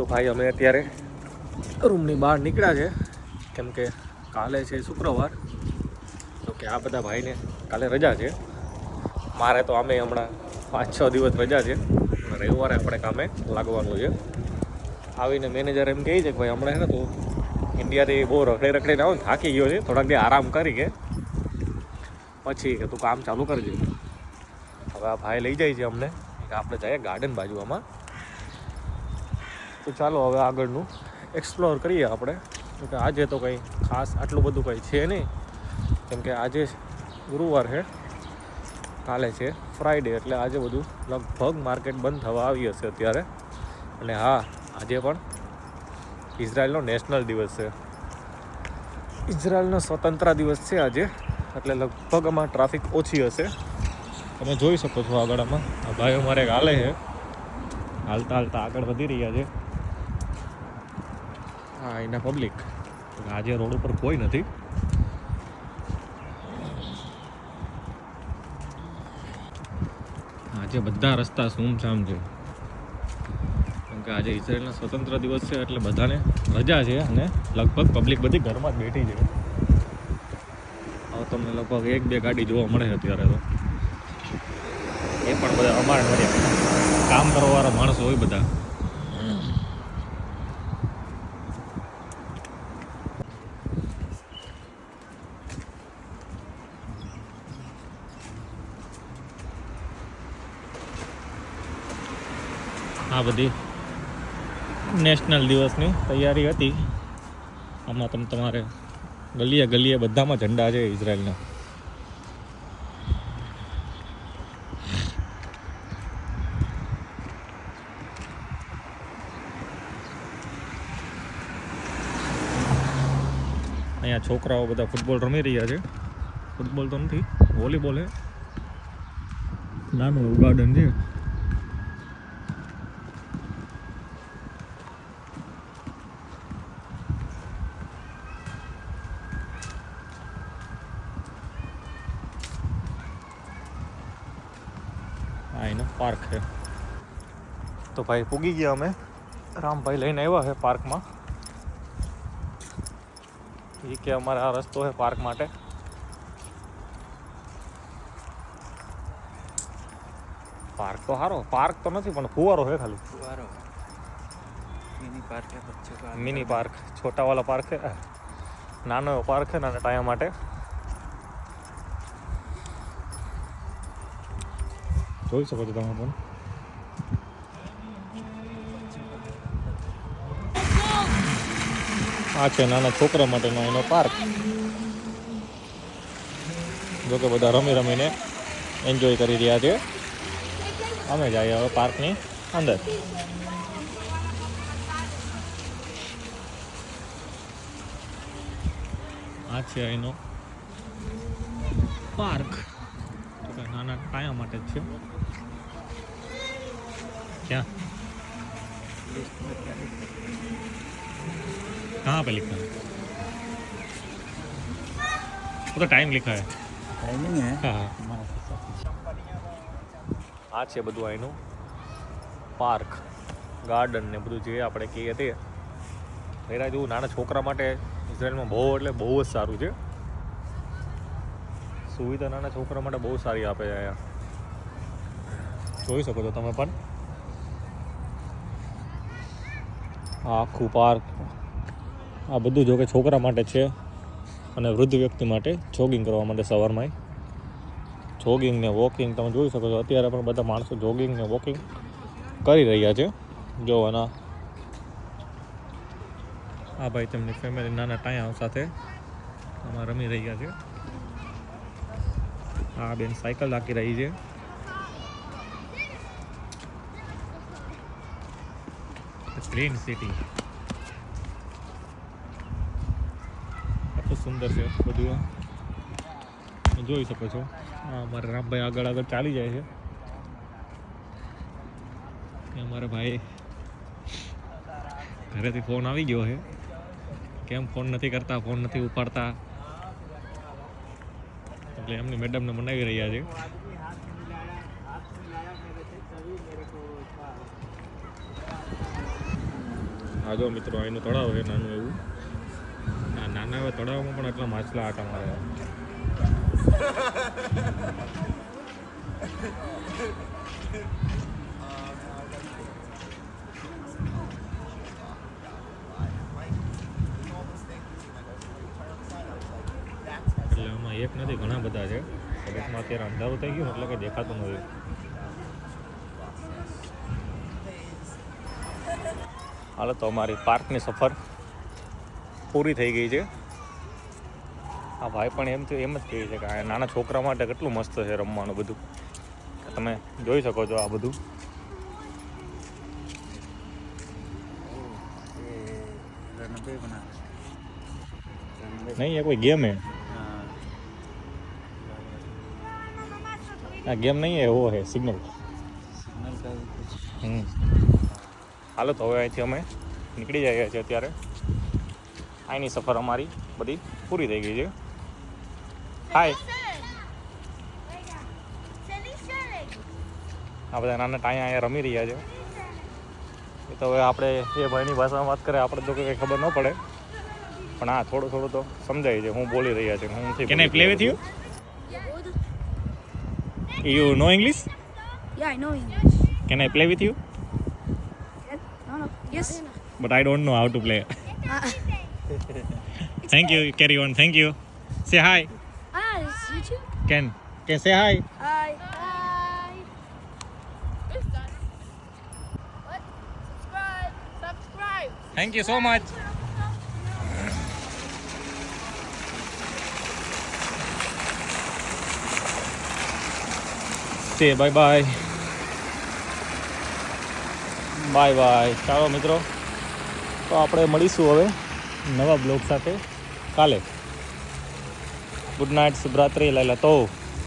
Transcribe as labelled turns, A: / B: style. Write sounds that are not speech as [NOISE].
A: તો ભાઈ અમે અત્યારે રૂમની બહાર નીકળ્યા છે. કેમ કે કાલે છે શુક્રવાર. તો કે આ બધા ભાઈને કાલે રજા છે. મારે તો અમે હમણાં પાંચ છ દિવસ રજા છે. રવિવારે આપણે કામે લાગવાનું છે. આવીને મેનેજર એમ કહે છે કે ભાઈ હમણાં ને તું ઇન્ડિયાથી બહુ રખડે રખડીને આવો થાકી ગયો છે. થોડાક દી આરામ કરી કે. પછી કે તું કામ ચાલુ કરજે. હવે આ ભાઈ લઈ જાય છે અમને. આપણે જઈએ ગાર્ડન બાજુ આમાં તો ચાલો હવે આગળનું એક્સપ્લોર કરીએ આપણે. કે આજે તો કંઈ ખાસ આટલું બધું કંઈ છે નહીં. કેમ કે આજે ગુરુવાર છે. કાલે છે ફ્રાઈડે એટલે આજે બધું લગભગ માર્કેટ બંધ થવા આવી હશે અત્યારે. અને હા, આજે પણ ઇઝરાયલનો નેશનલ દિવસ છે. ઇઝરાયલનો સ્વતંત્ર દિવસ છે આજે. એટલે લગભગ આમાં ટ્રાફિક ઓછી હશે. તમે જોઈ શકો છો આગળ આમાં. આ ભાઈઓ મારે હાલે છે. હાલતા હાલતા આગળ વધી રહ્યા છે. હા એના પબ્લિક આજે રોડ ઉપર કોઈ નથી. આજે બધા રસ્તા સૂમસામ છે. કેમ કે આજે ઇઝરાયલના સ્વતંત્ર દિવસ છે એટલે બધાને રજા છે અને લગભગ પબ્લિક બધી ઘરમાં જ બેઠી છે. હવે તમને લગભગ એક બે ગાડી જોવા મળે છે અત્યારે તો. એ પણ બધા અમારે કામ કરવાવાળા માણસો હોય બધા. આ બધી નેશનલ દિવસની તૈયારી હતી. આમાં તમે તમારે ગલીએ ગલીએ બધામાં ઝંડા છે ઇઝરાયલના. અહીંયા છોકરાઓ બધા ફૂટબોલ રમી રહ્યા છે. ફૂટબોલ તો નથી, વોલીબોલ હે. નાનું એવું ગાર્ડન છે. पार्क है। तो भाई पुगी गया हमें राम भाई लाइन आया है पार्क में। ठीक है हमारा रस्तों है पार्क माटे? पार्क तो हारो पार्क तो नहीं फुवारो है खाली।
B: फुवारो। मिनी पार्क है बच्चों का।
A: मिनी पार्क छोटा वाला पार्क है। नानो पार्क है नाना टाइम माटे। જોઈ શકો છો તમે પણ આ છે નાના છોકરા માટેનો એનો પાર્ક જો કે બધા રમી રમીને એન્જોય કરી રહ્યા છે અમે જઈએ હવે પાર્કની અંદર આ છે એનો પાર્ક નાના પાયા માટે છે ક્યાં कहाँ पे लिखा है वो तो टाइम लिखा है
B: टाइमिंग है
A: हाँ આ છે બધું અહીંનું પાર્ક ગાર્ડન ને બધું જે આપણે કહીએ તે પહેલાં જેવું નાના છોકરા માટે ઇઝરાયલમાં બહુ એટલે બહુ જ સારું છે સુવિધા નાના છોકરા માટે બહુ સારી આપે છે અહીંયા જોઈ શકો છો તમે પણ આખું પાર્ક આ બધું જો કે છોકરા માટે છે અને વૃદ્ધ વ્યક્તિ માટે જોગિંગ કરવા માટે સવારમાં જોગિંગ ને વોકિંગ તમે જોઈ શકો છો. અત્યારે પણ બધા માણસો જોગિંગ ને વોકિંગ કરી રહ્યા છે. જો આના આ ભાઈ તેમની ફેમિલી નાના ટાયા સાથે આમાં રમી રહ્યા છે. આ બેન સાયકલ રાખી રહી છે. ગ્રીન સિટી આટલું સુંદર છે બધું. જોઈ શકો છો. અમારા રામભાઈ આગળ આગળ ચાલી જાય છે. અમારા ભાઈ ઘરેથી ફોન આવી ગયો છે. કેમ ફોન નથી કરતા, ફોન નથી ઉપાડતા? એટલે એમની મેડમને મનાવી રહ્યા છે. આ જો મિત્રો, અહીંનું તળાવ છે, નાનું એવું. આ નાના એવા તળાવમાં પણ આટલા માછલા આટા મારે એટલે આમાં એક નથી, ઘણા બધા છે. સડકમાં અત્યારે અંધારું થઈ ગયું એટલે કંઈ દેખાતું નથી. હાલ તો અમારી પાર્કની સફર પૂરી થઈ ગઈ છે. આ ભાઈ પણ એમ થયું એમ જ કહે છે કે આ નાના છોકરા માટે કેટલું મસ્ત છે રમવાનું બધું. તમે જોઈ શકો છો આ બધું. નહીં એ કોઈ ગેમ હે. આ ગેમ નહીં એવો વો હે સિગ્નલ.
B: સિગ્નલ
A: હમ. હાલો તો હવે અહીંથી અમે નીકળી જઈએ છીએ અત્યારે. અહીંની સફર અમારી બધી પૂરી થઈ ગઈ છે. હાય આ બધા નાના ટાયા અહીંયા રમી રહ્યા છે. એ તો હવે આપણે એ ભાઈની ભાષામાં વાત કરે આપણે તો કંઈ ખબર ન પડે. પણ હા થોડું થોડું તો સમજાય છે હું બોલી રહ્યા છે હું can I play with you you know English
C: yeah I know English
A: can I play
C: with you. Yes.
A: but I don't know how to play.
C: Uh, [LAUGHS]
A: Thank you. Carry on. Thank you. Say hi.
C: ah, it's YouTube.
A: Can can say hi.
C: Hi. Hi.
D: What? Subscribe. Subscribe.
A: Thank you so much. Say bye bye. Bye bye ચાલો મિત્રો. તો આપણે મળીશું હવે નવા blog સાથે. કાલે. Good night શુભરાત્રિ લે તો.